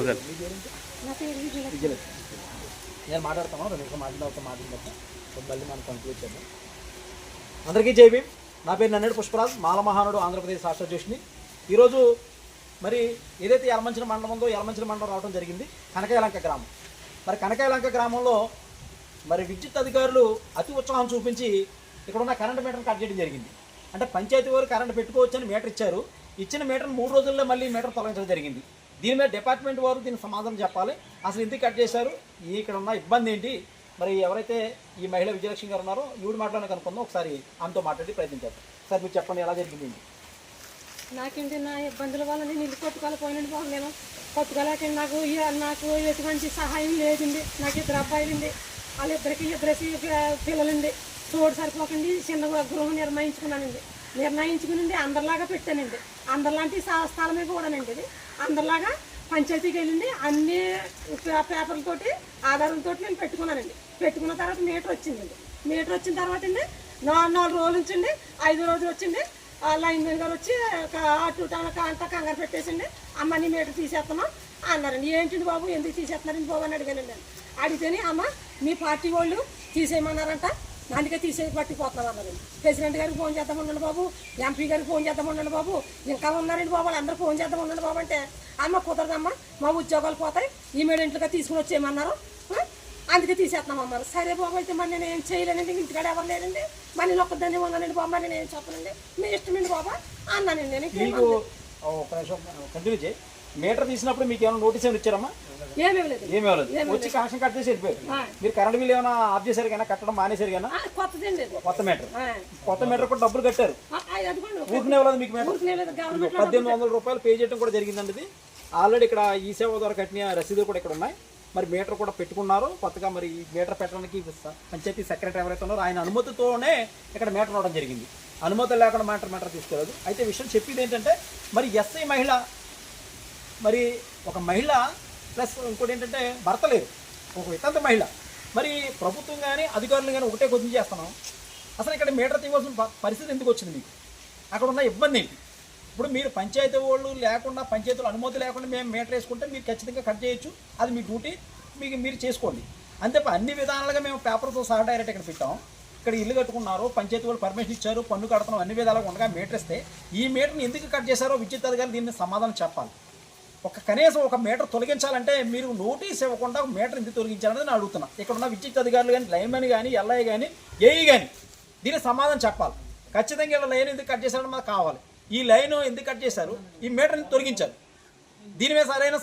Okay. నేను మాట్లాడతాను రెండు మాట్లాడిన ఒక మాట్లాడతా మళ్ళీ మనం కంక్లూడ్ చేద్దాం. అందరికీ జై భీమ్. నా పేరు నన్నేడు పుష్పరాజ్ మాలమహానుడు ఆంధ్రప్రదేశ్ రాష్ట్ర అధ్యక్షుని ఈరోజు మరి ఏదైతే యలమంచిన మండలం ఉందో యలమంచిన మండలం రావడం జరిగింది. కనకాయలంక గ్రామం. మరి కనకాయలంక గ్రామంలో మరి విద్యుత్ అధికారులు అతి ఉత్సాహం చూపించి ఇక్కడ ఉన్న కరెంట్ మీటర్ని కట్ చేయడం జరిగింది. అంటే పంచాయతీ వారు కరెంట్ పెట్టుకోవచ్చని మీటర్ ఇచ్చారు. ఇచ్చిన మీటర్ మూడు రోజుల్లో మళ్ళీ మీటర్ తొలగించడం జరిగింది. దీని మీద డిపార్ట్మెంట్ వారు దీనికి సమాధానం చెప్పాలి. అసలు ఎందుకు కట్ చేశారు? ఇక్కడ ఉన్న ఇబ్బంది ఏంటి? మరి ఎవరైతే ఈ మహిళ విజయలక్ష్మి గారు ఉన్నారో ఈవిడ మాట్లాడడానికి కనుక్కుందాం ఒకసారి ఆమెతో మాట్లాడి ప్రయత్నించారు సార్ మీరు చెప్పండి ఎలా జరిగింది నాకేంటి నా ఇబ్బందుల వల్ల నేను ఇల్లు కొట్టుకోలేకపోయినండి బాబు నేను కొట్టుకోలేకండి నాకు. నాకు ఎటువంటి సహాయం లేదండి. నాకు ఇద్దరు అబ్బాయిలండి. వాళ్ళిద్దరికి ఇద్దరేసి పిల్లలండి. తోడు సరిపోకండి. చిన్న గృహం నిర్ణయించుకున్నానండి. నిర్ణయించుకుని అందరిలాగా పెట్టానండి. అందరిలాంటి స- స్థలమే కూడానండి ఇది. అందరిలాగా పంచాయతీకి వెళ్ళింది అన్ని పేపర్లతోటి ఆధారంతో నేను పెట్టుకున్నానండి. పెట్టుకున్న తర్వాత మీటర్ వచ్చిందండి. మీటర్ వచ్చిన తర్వాత అండి నాలుగు రోజులు ఉంచండి ఐదు రోజులు వచ్చింది లైన్ మ్యాన్ గారు వచ్చి అటు అంతా కంగారు పెట్టేసిండి అమ్మ నీ మీటర్ తీసేస్తున్నాం అన్నారండి. ఏంటండి బాబు ఎందుకు తీసేస్తున్నారండి బాబు అని అడిగానండి. అడిగితేనే అమ్మ మీ పార్టీ వాళ్ళు తీసేయమన్నారంట. అందుకే తీసేసి పట్టిపోతున్నాం అన్నారండి ప్రెసిడెంట్ గారికి ఫోన్ చేద్దాం ఉండండి బాబు ఎంపీ గారికి ఫోన్ చేద్దాం ఉండండి బాబు. ఇంకా ఉన్నారండి బాబు వాళ్ళందరూ ఫోన్ చేద్దాం ఉండండి బాబు అంటే. అమ్మ కుదరదమ్మా మా ఉద్యోగాలు పోతాయి ఈ మీడియంట్లుగా తీసుకుని వచ్చేయమన్నారు? అందుకే తీసేస్తున్నాం అమ్మారు సరే బాబు అయితే మరి నేను ఏం చేయలేనండి ఇంటికాడ ఎవరు లేదండి మరి నేను ఒక్కదాన్ని ఉన్నానండి బాబు మరి నేను ఏం చెప్పనండి? మీ ఇష్టమండి బాబా అన్నానండి నేను. కంటిన్యూ చేయి. మీటర్ తీసినప్పుడు మీకు ఏమైనా నోటీస్ ఏమైనా ఇచ్చారమ్మా? ఏమీ లేదు ఏమీ ఇవ్వలేదు. వచ్చి కనెక్షన్ కట్ చేసి వెళ్ళిపోయారు. మీరు కరెంట్ బిల్ ఏమైనా ఆఫ్ చేశారు కానీ కట్టడం మానేశారు కానీ. కొత్త మీటర్. కొత్త మీటర్ కూడా డబ్బులు కట్టారు. ఊరికనే ఇవ్వలేదు మీకు మీటర్. పద్దెనిమిది వందల రూపాయలు పే చేయడం కూడా జరిగిందండి ఇది. ఆల్రెడీ ఇక్కడ ఈ సేవ ద్వారా కట్టిన రసీదులు కూడా ఇక్కడ ఉన్నాయి. మరి మీటర్ కూడా పెట్టుకున్నారు. కొత్తగా మరి ఈ మీటర్ పెట్టడానికి పంచాయతీ సెక్రటరీ ఎవరైతే ఉన్నారో ఆయన అనుమతితోనే ఇక్కడ మీటర్ రావడం జరిగింది. అనుమతి లేకుండా మీటర్ మీటర్ తీసుకోలేదు అయితే విషయం చెప్పేది ఏంటంటే మరి ఎస్ఐ మహిళ మరి ఒక మహిళ ప్లస్ ఇంకోటి ఏంటంటే భర్త లేరు. ఒక వితంత మహిళ. మరి ప్రభుత్వం కానీ అధికారులు కానీ ఒకటే కొద్ది చేస్తున్నాం. అసలు ఇక్కడ మీటర్ తీయవలసిన పరిస్థితి ఎందుకు వచ్చింది మీకు? అక్కడ ఉన్న ఇబ్బంది ఏంటి? ఇప్పుడు మీరు పంచాయతీ వాళ్ళు లేకుండా పంచాయతీలు అనుమతి లేకుండా మేము మీటర్ వేసుకుంటే మీరు ఖచ్చితంగా కట్ చేయొచ్చు. అది మీ డ్యూటీ. మీకు మీరు చేసుకోండి. అంతే అన్ని విధాలుగా మేము పేపర్తో సహా డైరెక్ట్ ఇక్కడ పెట్టాం. ఇక్కడ ఇల్లు కట్టుకున్నారు పంచాయతీ వాళ్ళు పర్మిషన్ ఇచ్చారు పన్ను కడుతున్నాం అన్ని విధాలుగా ఉండగా మీటర్ ఇస్తే ఈ మీటర్ని ఎందుకు కట్ చేశారో విద్యుత్ అధికారులు దీన్ని సమాధానం చెప్పాలి. ఒక కనీసం ఒక మీటర్ తొలగించాలంటే మీరు నోటీస్ ఇవ్వకుండా ఒక మీటర్ ఎందుకు తొలగించాలని నేను అడుగుతున్నా. ఇక్కడ ఉన్న విద్యుత్ అధికారులు కానీ లైన్మెన్ కానీ ఎల్ఐ కానీ ఏఈ కానీ దీనికి సమాధానం చెప్పాలి. ఖచ్చితంగా ఇలా లైన్ ఎందుకు కట్ చేశారని మాకు కావాలి. ఈ లైన్ ఎందుకు కట్ చేశారు? ఈ మీటర్ తొలగించారు? దీని మీద సరైన